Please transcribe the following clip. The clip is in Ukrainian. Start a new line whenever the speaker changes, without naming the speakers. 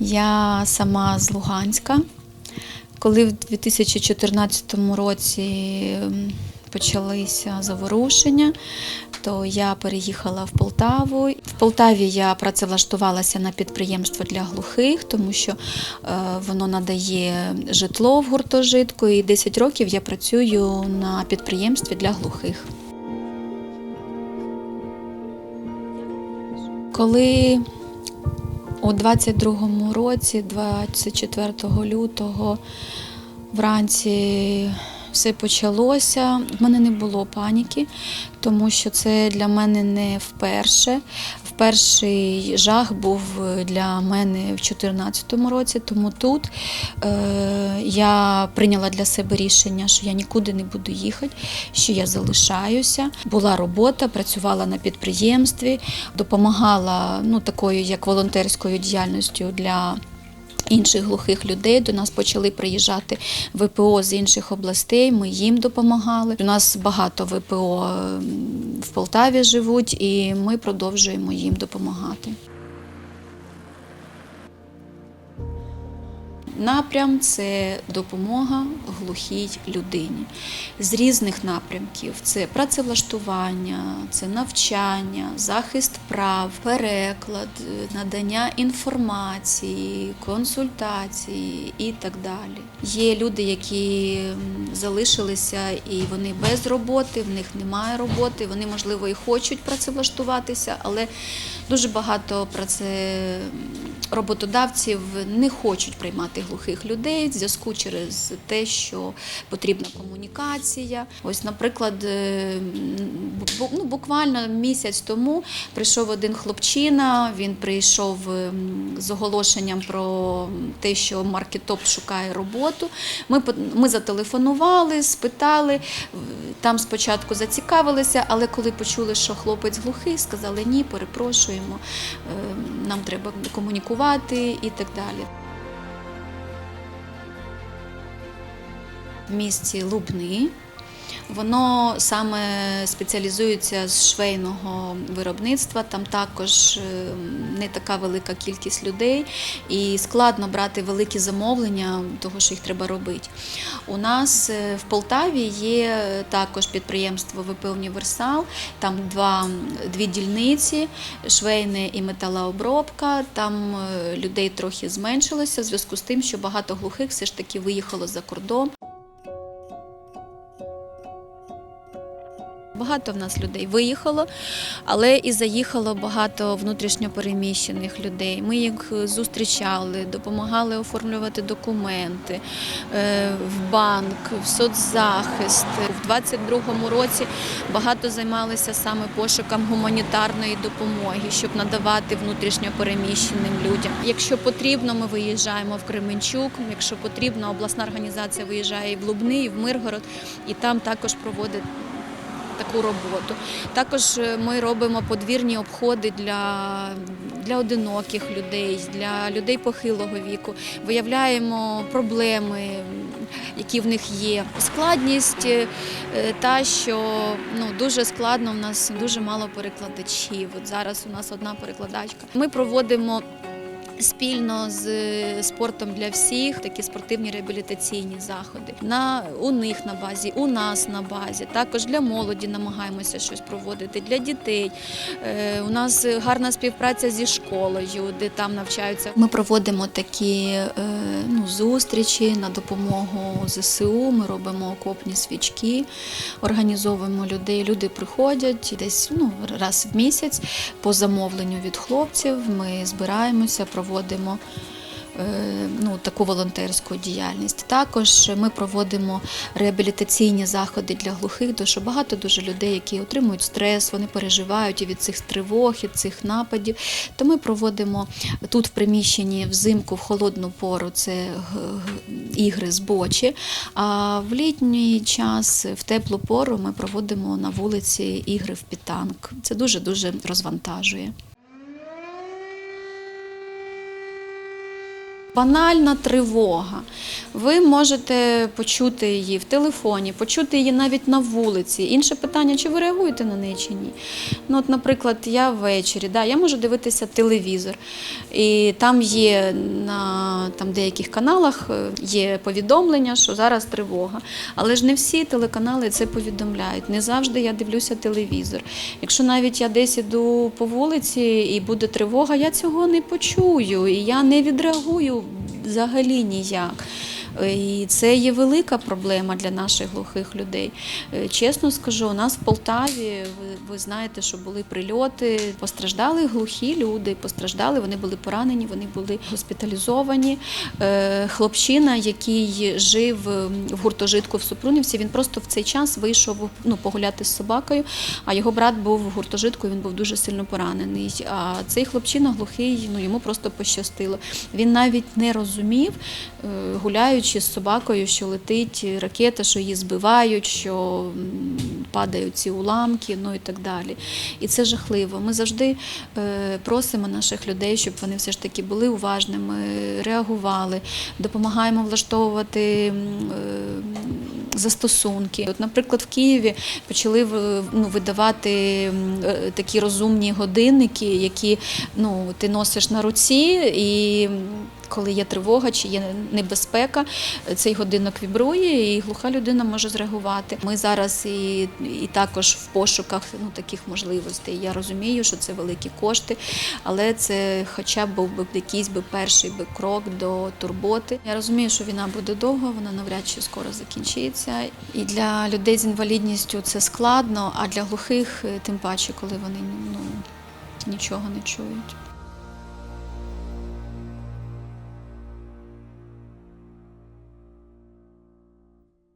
Я сама з Луганська. Коли в 2014 році почалися заворушення, то я переїхала в Полтаву. В Полтаві я працевлаштувалася на підприємство для глухих, тому що е, воно надає житло в гуртожитку, і 10 років я працюю на підприємстві для глухих. Коли у 22-му році, 24 лютого, вранці все почалося. В мене не було паніки, тому що це для мене не вперше. Перший жах був для мене в 2014 році, тому тут е, я прийняла для себе рішення, що я нікуди не буду їхати, що я залишаюся. Була робота, працювала на підприємстві, допомагала ну, такою як волонтерською діяльністю для. Інших глухих людей до нас почали приїжджати ВПО з інших областей. Ми їм допомагали. У нас багато ВПО в Полтаві живуть, і ми продовжуємо їм допомагати. Напрям це допомога глухій людині з різних напрямків: це працевлаштування, це навчання, захист прав, переклад, надання інформації, консультації і так далі. Є люди, які залишилися і вони без роботи, в них немає роботи. Вони, можливо, і хочуть працевлаштуватися, але дуже багато праце роботодавців не хочуть приймати глухих людей в зв'язку через те, що потрібна комунікація. Ось, наприклад, е, ну, буквально місяць тому прийшов один хлопчина. Він прийшов ем, з оголошенням про те, що маркетоп шукає роботу. Ми, ми зателефонували, спитали. Там спочатку зацікавилися, але коли почули, що хлопець глухий, сказали ні, перепрошуємо, е, нам треба комунікувати і так далі. В місті Лубни. Воно саме спеціалізується з швейного виробництва. Там також е, не така велика кількість людей, і складно брати великі замовлення, того що їх треба робити. У нас е, в Полтаві є також підприємство ВП Універсал. Там два, дві дільниці, швейне і металообробка. Там е, людей трохи зменшилося в зв'язку з тим, що багато глухих все ж таки виїхало за кордон. Багато в нас людей виїхало, але і заїхало багато внутрішньопереміщених людей. Ми їх зустрічали, допомагали оформлювати документи е, в банк, в соцзахист. У 22-му році багато займалися саме пошуком гуманітарної допомоги, щоб надавати внутрішньопереміщеним людям. Якщо потрібно, ми виїжджаємо в Кременчук. Якщо потрібно, обласна організація виїжджає і в Лубни, і в Миргород, і там також проводить таку роботу. Також е, ми робимо подвірні обходи для, для одиноких людей, для людей похилого віку. Виявляємо проблеми, які в них є. Складність е, та, що ну, дуже складно, в нас дуже мало перекладачів. От зараз у нас одна перекладачка. Ми проводимо. Спільно з е, спортом для всіх такі спортивні реабілітаційні заходи. На у них на базі, у нас на базі. Також для молоді намагаємося щось проводити для дітей. Е, у нас гарна співпраця зі школою, де там навчаються. Ми проводимо такі е, ну, зустрічі на допомогу ЗСУ. Ми робимо окопні свічки, організовуємо людей. Люди приходять десь ну, раз в місяць по замовленню від хлопців. Ми збираємося, проводимо. Е, Ну, таку волонтерську діяльність. Також ми проводимо реабілітаційні заходи для глухих, тому що багато дуже людей, які отримують стрес, вони переживають і від цих тривог, і цих нападів. То ми проводимо тут в приміщенні взимку, в холодну пору це ігри з бочі. А в літній час, в теплу пору, ми проводимо на вулиці ігри в пітанк. Це дуже дуже розвантажує. Банальна тривога. Ви можете почути її в телефоні, почути її навіть на вулиці. Інше питання, чи ви реагуєте на неї чи ні. Ну, от, наприклад, я ввечері, да, я можу дивитися телевізор, і там є на там, деяких каналах е, є повідомлення, що зараз тривога. Але ж не всі телеканали це повідомляють. Не завжди я дивлюся телевізор. Якщо навіть я десь іду по вулиці і буде тривога, я цього не почую і я не відреагую взагалі ніяк. Е, І це є велика проблема для наших глухих людей. Е, Чесно скажу, у нас в Полтаві, ви, знаєте, що були прильоти, постраждали глухі люди, постраждали, вони були поранені, вони були госпіталізовані. Е, Хлопчина, який жив в гуртожитку в Супрунівці, він просто в цей час вийшов ну, погуляти з собакою, а його брат був в гуртожитку, він був дуже сильно поранений. А цей хлопчина глухий, ну йому просто пощастило. Він навіть не розумів, е, гуляючи з собакою, що летить ракета, що її збивають, що падають ці уламки, ну і так далі. І це жахливо. Ми завжди е, просимо наших людей, щоб вони все ж таки були уважними, реагували, допомагаємо влаштовувати. е, Застосунки. От, наприклад, в Києві почали ну, видавати е, такі розумні годинники, які ну, ти носиш на руці, і коли є тривога чи є небезпека, цей годинок вібрує, і глуха людина може зреагувати. Ми зараз і, і також в пошуках ну, таких можливостей. Я розумію, що це великі кошти, але це хоча б був би якийсь би перший би крок до турботи. Я розумію, що війна буде довго, вона навряд чи скоро закінчиться. І для людей з інвалідністю це складно, а для глухих е, тим паче, коли вони ну, нічого не чують.